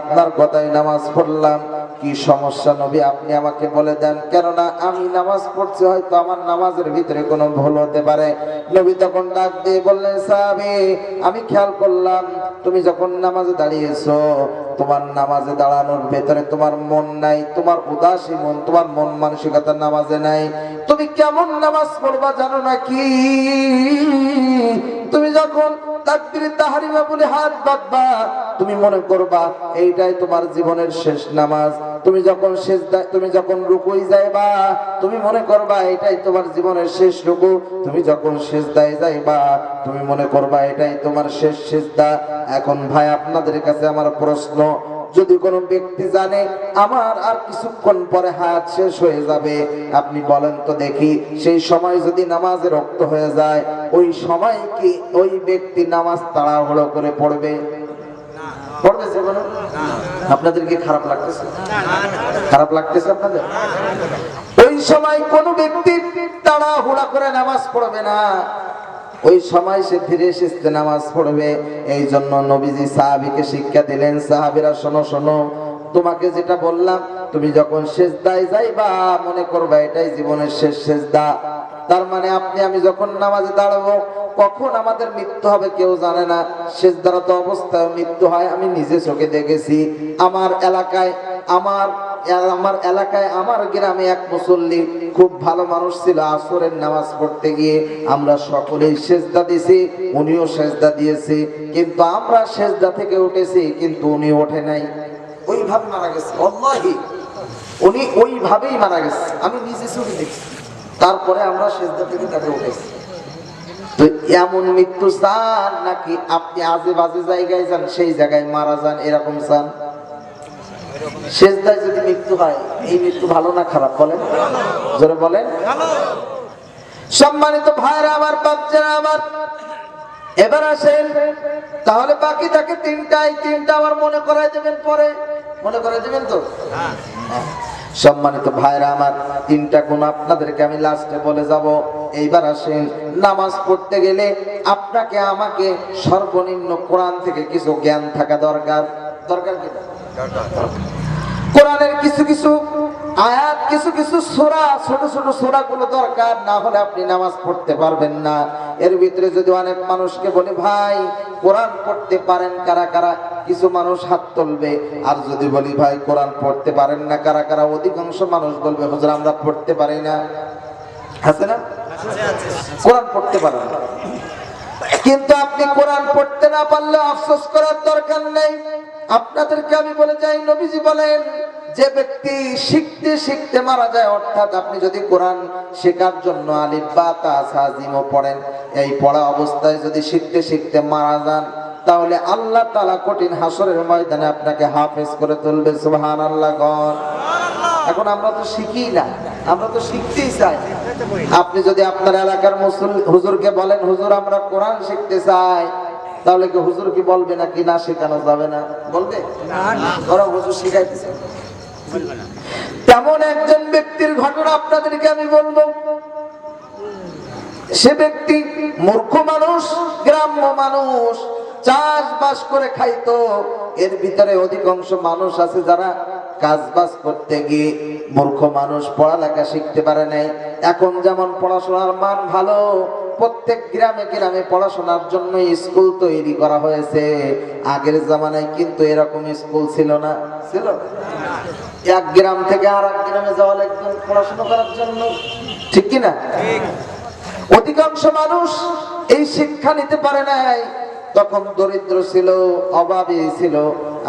আপনার কথাই নামাজ পড়লাম। কি সমস্যা নবী, আপনি আমাকে বলে দেন। কেননা আমি নামাজ পড়ছি, হয়তো আমার নামাজের ভিতরে কোনো ভুল হতে পারে। নবী তখন ডাক দিয়ে বললেন, সাহাবি, আমি খেয়াল করলাম, তুমি যখন নামাজে দাঁড়িয়েছো, তোমার নামাজে দাঁড়ানোর ভেতরে তোমার মন নাই, তোমার উদাসী মন, তোমার মন মানসিকতা নামাজে নাই। তুমি কেমন নামাজ পড়বা জানো নাকি? তুমি যখন তাকদির তাহারিমা বলে হাত বাঁধবা, তুমি মনে করবা, এইটাই তোমার জীবনের শেষ নামাজ। তুমি যখন শেষ তুমি যখন রুকুই যাইবা, তুমি মনে করবা এটাই তোমার জীবনের শেষ রুকু। তুমি যখন শেষ দায় যাইবা, তুমি মনে করবা এটাই তোমার শেষ শেষ এখন ভাই, আপনাদের কাছে আমার প্রশ্ন যদি কোনো ব্যক্তি জানে আমার আর কিছুক্ষণ পরে হায়াত শেষ হয়ে যাবে, আপনি বলেন তো দেখি, সেই সময় যদি নামাজে রক্ত হয়ে যায়, ওই সময় কি ওই ব্যক্তি নামাজ তাড়াহুড়ো করে পড়বে? পড়বে আপনাদের কি খারাপ লাগতেছে? খারাপ লাগতেছে আপনাদের? ওই সময় কোন ব্যক্তি তাড়াহুড়া করে নামাজ পড়বে না। ওই সময় সে ফিরে এসেছে নামাজ পড়বে এই জন্য নবীজি সাহাবিকে শিক্ষা দিলেন, সাহাবিরা শোনো শোনো, তোমাকে যেটা বললাম, তুমি যখন শেষ দায় যাইবা, মনে করবা এটাই জীবনের শেষ শেষ দা তার মানে আপনি, আমি যখন নামাজে দাঁড়াবো, কখন আমাদের মৃত্যু হবে কেউ জানে না। শেষ দ্বারা তো অবস্থায় মৃত্যু হয়, আমি নিজে চোখে দেখেছি। আমার এলাকায়, আমার আমার এলাকায়, আমার গ্রামে এক মুসল্লি খুব ভালো মানুষ ছিল। আসরের নামাজ পড়তে গিয়ে আমরা সকলেই সেজদা দিয়েছি উনিও সেজদা দিয়েছে। কিন্তু আমরা সেজদা থেকে উঠেছি, কিন্তু উনি ওঠে নাই। ওইভাবে মারা গেছে অল্লাহি উনি ওইভাবেই মারা গেছে। আমি নিজে চোখে দেখছি। তারপরে আমরা সেজদা থেকে তাকে উঠেছি। এমন মৃত্যু চান নাকি আপনি আজে বাজে জায়গায় যান, সেই জায়গায় মারা যান, এরকম চান শেষদায় যদি মৃত্যু হয়, এই মৃত্যু ভালো না খারাপ বলেন? জোরে বলেন। সম্মানিত ভাইরা আমার, বাচ্চারা আমার, এবার আসেন। তাহলে বাকি থাকে তিনটাই তিনটা আবার মনে করাই দেবেন পরে। মনে করাই দেবেন তো? হ্যাঁ। সম্মানিত ভাইরা আমার, তিনটা গুণ আপনাদেরকে আমি লাস্টে বলে যাব। এইবার আসেন, নামাজ পড়তে গেলে আপনাকে, আমাকে সর্বনিম্ন কোরআন থেকে কিছু জ্ঞান থাকা দরকার। দরকার কি? কোরআনের কিছু কিছু আয়াত, কিছু কিছু সোরা, ছোট ছোট সোরা গুলো দরকার, না হলে আপনি নামাজ পড়তে পারবেন না। এর ভিতরে যদি অনেক মানুষকে বলি, ভাই, কোরআন পড়তে পারেন কারা কারা? কিছু মানুষ হাত তুলবে। আর যদি বলি, ভাই, কোরআন পড়তে পারেন না কারা কারা? অধিকাংশ মানুষ বলবে, হুজুর, আমরা পড়তে পারি না। আছে না? কোরআন পড়তে পারেন। কিন্তু আপনি কোরআন পড়তে না পারলে আফসোস করার দরকার নেই। আপনাদেরকে আমি বলে যাই, নবীজি বলেন যে ব্যক্তি শিখতে শিখতে মারা যায়, অর্থাৎ আপনি যদি কোরআন শেখার জন্য আলিফ, বা, তা সাজিমও পড়েন, এই পড়া অবস্থায় যদি শিখতে শিখতে মারা যান, তাহলে আল্লাহ তালা কঠিন হাসরের ময়দানে আপনাকে হাফেজ করে তুলবে সুবহান আল্লাহ গণ। এখন আমরা তো শিখি না, আমরা তো শিখতেই চাই। আপনি যদি আপনার এলাকার মুসল, হুজুরকে বলেন, হুজুর, আমরা কোরআন শিখতে চাই। তাহলে কি হুজুর কি বলবে নাকি না শেখানো যাবে না? বলবে? ওরা হুজুর শিখাইতেছে। তেমন একজন ব্যক্তির ঘটনা আপনাদেরকে আমি বলব। সে ব্যক্তি মূর্খ মানুষ, গ্রাম্য মানুষ, চাষবাস করে খাইতো। এর ভিতরে অধিকাংশ মানুষ আছে যারা কাজ বাজ করতে গিয়ে মূর্খ মানুষ পড়ালেখা শিখতে পারে নাই। এখন যেমন পড়াশোনার মান ভালো প্রত্যেক গ্রামে গ্রামে পড়াশোনার জন্য স্কুল তৈরি করা হয়েছে। আগের জামানায় কিন্তু এরকম স্কুল ছিল না। ছিল এক গ্রাম থেকে আর এক গ্রামে যাওয়া লাগবে পড়াশোনা করার জন্য। ঠিক কিনা অধিকাংশ মানুষ এই শিক্ষা নিতে পারে নাই। তখন দরিদ্র ছিল, অভাবী ছিল।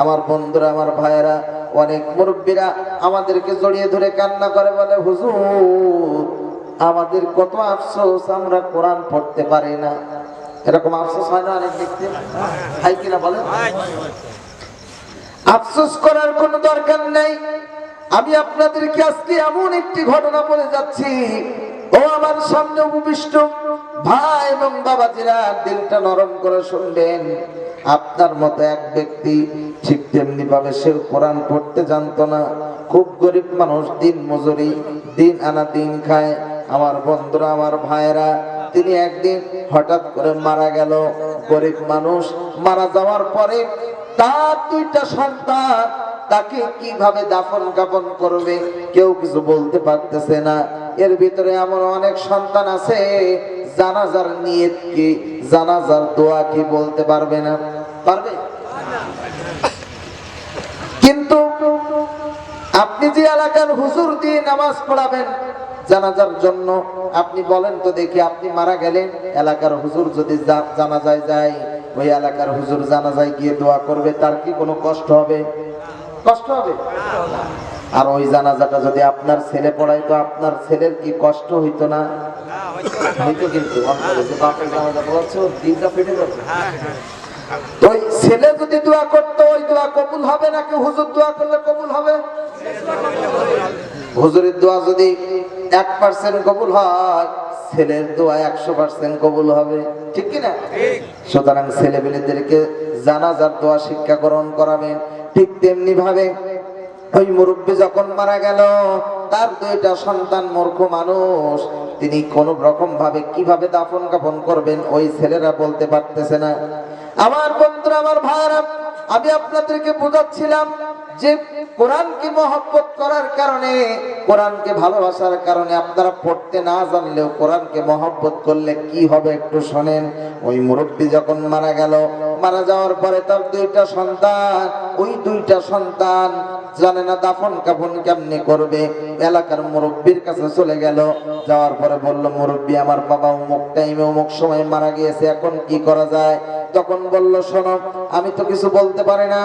আমার বন্ধুরা, আমার ভাইয়েরা, অনেক মুরব্বীরা আমাদেরকে জড়িয়ে ধরে কান্না করে বলে, হুজুর আমাদের কত আফসোস, আমরা কোরআন পড়তে পারি না। এরকম আফসোস হয় না অনেক ব্যক্তি ভাই কিনা বলেন? আফসোস করার কোনো দরকার নেই। আমি আপনাদেরকে আজকে এমন একটি ঘটনা বলে যাচ্ছি। ও আমার সামনে উপবিষ্ট ভাই এবং বাবাজিরা, দিলটা নরম করে শুনবেন আপনার মতো এক ব্যক্তি ঠিক তেমনি ভাবে সে কোরআন পড়তে জানতো না। খুব গরিব মানুষ, দিন মজুরি, দিন আনা, দিন খায়। আমার বন্ধুরা, আমার ভাইয়েরা, তিনি একদিন হঠাৎ করে মারা গেল। গরিব মানুষ মারা যাওয়ার পরে তার দুইটা সন্তান তাকে কীভাবে দাফন কাফন করবে, কেউ কিছু বলতে পারতেছে না। এর ভিতরে এমন অনেক সন্তান আছে, জানাজার নিয়ত কি, জানাজার দোয়া কি বলতে পারবে না। পারবে? কিন্তু আপনি যে এলাকার হুজুর দিয়ে নামাজ পড়াবেন জানাজার জন্য। আপনি বলেন তো দেখি আপনি মারা গেলেন, এলাকার হুজুর যদি জানাজায় যায়, ওই এলাকার হুজুর জানাজায় গিয়ে দোয়া করবে, তার কি কোনো কষ্ট হবে? কষ্ট হবে? আর ওই জানাজাটা যদি আপনার ছেলে পড়ায় তো আপনার ছেলের কি কষ্ট হইতো না? হয়তো কিন্তু ওই ছেলে যদি দোয়া করতো, ওই দোয়া কবুল হবে নাকি হুজুর দোয়া করলে কবুল হবে? হুজুরের দোয়া যদি এক পার্সেন্ট কবুল হয় ছেলের দোয়া একশো পার্সেন্ট কবুল হবে। ঠিক কিনা? সুতরাং ছেলেমেয়েদেরকে জানাজার দোয়া শিক্ষা গ্রহণ করাবেন। ঠিক তেমনি ভাবে ওই মুরব্বী যখন মারা গেল তার দুইটা সন্তান মূর্খ মানুষ তিনি কোন রকম ভাবে কীভাবে দাফন কাফন করবেন ওই ছেলেরা বলতে পারতেছে না। আমার বন্ধুরা আমার ভাইরা আমি আপনাদেরকে বোঝাচ্ছিলাম যে কোরআনকে মহব্বত করার কারণে, কোরআনকে ভালোবাসার কারণে আপনারা পড়তে না জানলেও কোরআনকে মহব্বত করলে কি হবে একটু শোনেন। ওই মুরব্বী যখন মারা গেল, মারা যাওয়ার পরে তার দুইটা সন্তান, ওই দুইটা সন্তান জানে না দাফন কাফন কেমনে করবে। এলাকার মুরব্বীর কাছে চলে গেল, যাওয়ার পরে বলল, মুরব্বী, আমার বাবা অমুক টাইমে অমুক সময় মারা গিয়েছে, এখন কি করা যায়? তখন বলল, শোনো, আমি তো কিছু বলতে পারি না।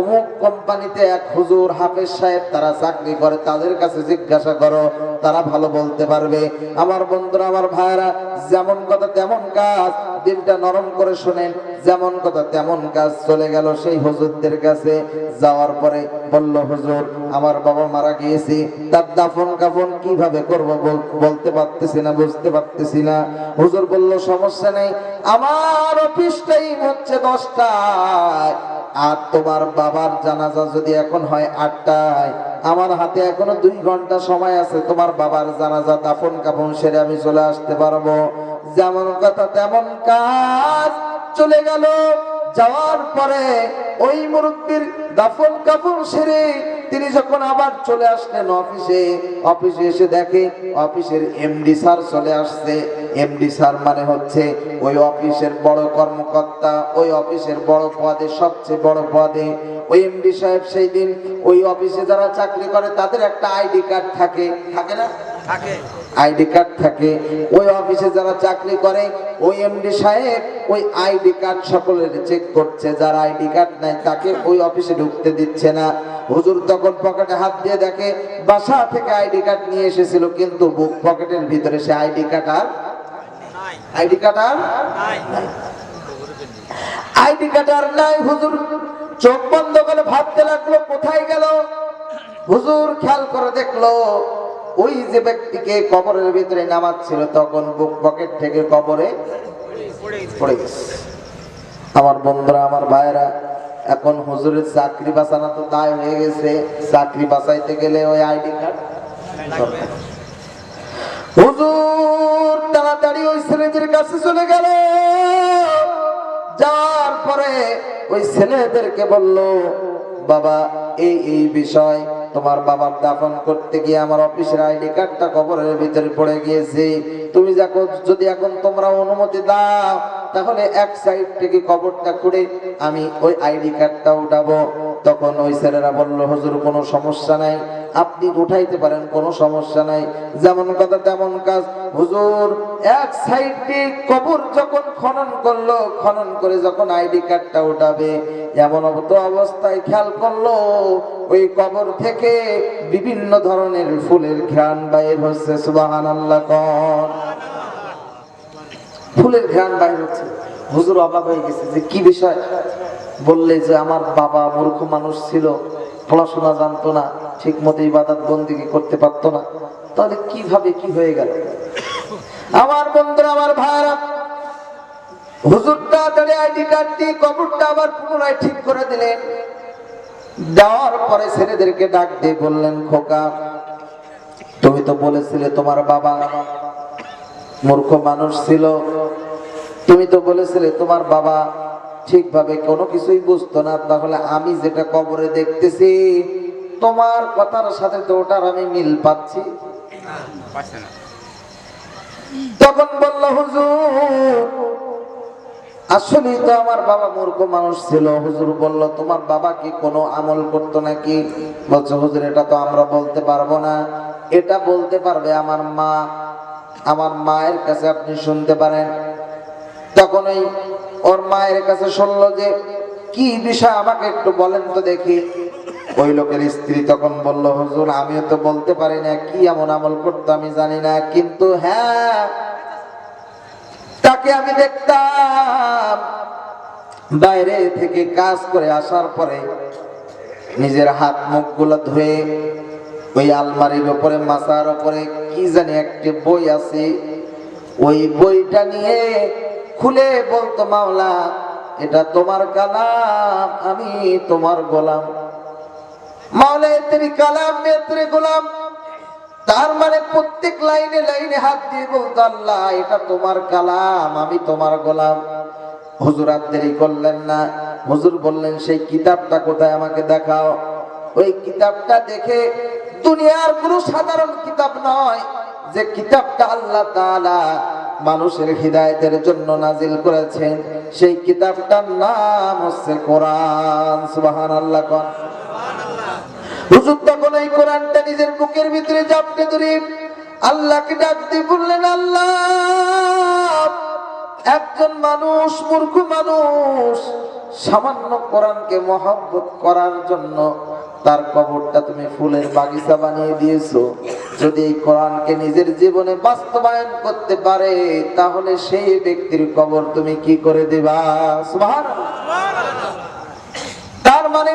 অমুক কোম্পানিতে এক হুজুর হাফেজ সাহেব তারা চাকরি করে, তাদের কাছে জিজ্ঞাসা করো, তারা ভালো বলতে পারবে। আমার বন্ধুরা, আমার ভাইরা যেমন কথা তেমন কাজ। দিলটা নরম করে শোনেন, যেমন কথা তেমন কাজ চলে গেল সেই হুজুরদের কাছে। যাওয়ার পরে বলল, হুজুর, আমার বাবা মারা গিয়েছে, তার দাফন কাফন কীভাবে করব বলতে পারতেছি না, বুঝতে পারতেছি না। হুজুর বলল, সমস্যা নেই, আমার অফিস টাইম হচ্ছে দশটায়। আর তোমার বাবার জানাজা যদি এখন হয় আটটায়, আমার হাতে এখনও দুই ঘণ্টা সময় আছে, তোমার বাবার জানাজা দাফন কাফন সেরে আমি চলে আসতে পারব। যেমন কথা তেমন কাজ চলে গেল। যাওয়ার পরে ওই মুরব্বীর দাফন কাফন সেরে তিনি যখন আবার চলে আসলেন অফিসে অফিসে এসে দেখে অফিসের এমডি স্যার চলে আসছে। এমডি স্যার মানে হচ্ছে ওই অফিসের বড় কর্মকর্তা ওই অফিসের বড় পদে সবচেয়ে বড় পদে। ওই এমডি সাহেব সেই দিন ওই অফিসে যারা চাকরি করে তাদের একটা আইডি কার্ড থাকে। থাকে না? থাকে। আইডি কার্ড থাকে। ওই অফিসে যারা চাকরি করে ওই এমডি সাহেব ওই আইডি কার্ড সকলের চেক করছে। যার আইডি কার্ড নাই তাকে ওই অফিসে ঢুকতে দিচ্ছে না। হুজুর তখন পকেটে হাত দিয়ে দেখে বাসা থেকে আইডি কার্ড নিয়ে এসেছিল কিন্তু বুক পকেটের ভিতরে সে আইডি কার্ড আর আইডি কার্ড আর আইডি কার্ড আর নাই হুজুর। চোখ বন্ধ করে ভাবতে লাগল কোথায় গেল? হুজুর খেয়াল করে দেখল ওই যে ব্যক্তিকে কবরের ভিতরে নামাচ্ছিল তখন বুক পকেট থেকে কবরে পড়ে গেছে। আমার বন্ধুরা আমার ভাইরা এখন হুজুরের চাকরি বাঁচানো তো দায় হয়ে গেছে। চাকরি বাঁচাইতে গেলে ওই আইডি কার্ড। হুজুর তাড়াতাড়ি ওই ছেলেদের কাছে চলে গেল। যাওয়ার পরে ওই ছেলেদেরকে বলল, বাবা, এই এই বিষয় তোমার বাবার দাফন করতে গিয়ে আমার অফিসের আইডি কার্ডটা কবরের ভিতরে পড়ে গিয়েছে। তুমি যখন যদি এখন তোমরা অনুমতি দাও, তাহলে এক সাইড থেকে কবরটা খুঁড়ে আমি ওই আইডি কার্ডটা উঠাবো। তখন ওই ছেলেরা বলল, হুজুর, কোনো সমস্যা নাই। আপনি উঠাইতে পারেন, কোনো সমস্যা নাই। যেমন কথা তেমন কাজ। হুজুর, এক সাইডে কবর যখন খনন করল, খনন করে যখন আইডি কার্ডটা উঠাবে এমন অবস্থায় খেয়াল করল, ওই কবর থেকে বিভিন্ন ধরনের ফুলের ঘ্রাণ বাইর হচ্ছে সুবাহান আল্লাহ কন। ফুলের ঘ্রাণ বাইর হচ্ছে। হুজুর অবাক হয়ে গেছে যে কি বিষয়? বললে যে আমার বাবা মূর্খ মানুষ ছিল, পড়াশোনা জানতো না ঠিক মতো ইবাদত বন্দিগি করতে পারতো না। তাহলে কীভাবে কি হয়ে গেল? আমার বন্ধুরা, আমার ভাইরা হুজুর তাড়াতাড়ি আইডি কার্ড দিয়ে কবরটা আবার পুনরায় ঠিক করে দিলেন। দেওয়ার পরে ছেলেদেরকে ডাক দিয়ে বললেন খোকা তুমি তো বলেছিলে তোমার বাবা মূর্খ মানুষ ছিল। তুমি তো বলেছিলে তোমার বাবা ঠিকভাবে কোনো কিছুই বুঝতো না। তাহলে আমি যেটা কবরে দেখতেছি তোমার কথার সাথে তো ওটার আমি মিল পাচ্ছি। তখন বলল হুজুর আসলে তো আমার বাবা মূর্খ মানুষ ছিল। হুজুর বলল, তোমার বাবা কি কোনো আমল করতো নাকি? বলছে, হুজুর, এটা তো আমরা বলতে পারব না। এটা বলতে পারবে আমার মা। আমার মায়ের কাছে আপনি শুনতে পারেন। তখন ওই ওর মায়ের কাছে শুনল যে, কি বিষয় আমাকে একটু বলেন তো দেখি। ওই লোকের স্ত্রী তখন বলল, হুজুর, আমিও তো বলতে পারি না, কি এমন আমল করতো আমি জানি না। কিন্তু হ্যাঁ তাকে আমি দেখতাম। বাইরে থেকে কাজ করে আসার পরে নিজের হাত মুখগুলো ধুয়ে ওই আলমারির উপরে, মাথার উপরে, কি জানি একটি বই আছে। ওই বইটা নিয়ে খুলে বলতো, মাওলা, এটা তোমার কালাম, আমি তোমার গোলাম। মাওলা তেরি কালাম মে তেরে গোলাম। তার মানে প্রত্যেক লাইনে লাইনে হাত দিয়ে বলতো, আল্লাহ, এটা তোমার কালাম, আমি তোমার গোলাম। হুজুর আর দেরি করলেন না। হুজুর বললেন, সেই কিতাবটা কোথায় আমাকে দেখাও? ওই কিতাবটা দেখে দুনিয়ার কোনো সাধারণ কিতাব নয়, যে কিতাবটা আল্লাহ মানুষের হৃদায়তের জন্য নাজিল করেছেন। সেই কিতাবটার নাম হচ্ছে কোরআন। সুবহানাল্লাহ, কোন হুজুর তখন এই কোরআনটা নিজের বুকের ভিতরে জাপটে ধরে আল্লাহকে ডাক দিয়ে বললেন, আল্লাহ, একজন মানুষ, মূর্খ মানুষ, সামান্য কোরআনকে মহব্বত করার জন্য তার কবরটা তুমি ফুলের বাগিচা বানিয়ে দিয়েছ। যদি এই কোরআনকে নিজের জীবনে বাস্তবায়ন করতে পারে, তাহলে সেই ব্যক্তির কবর তুমি কি করে দেবা? তার মানে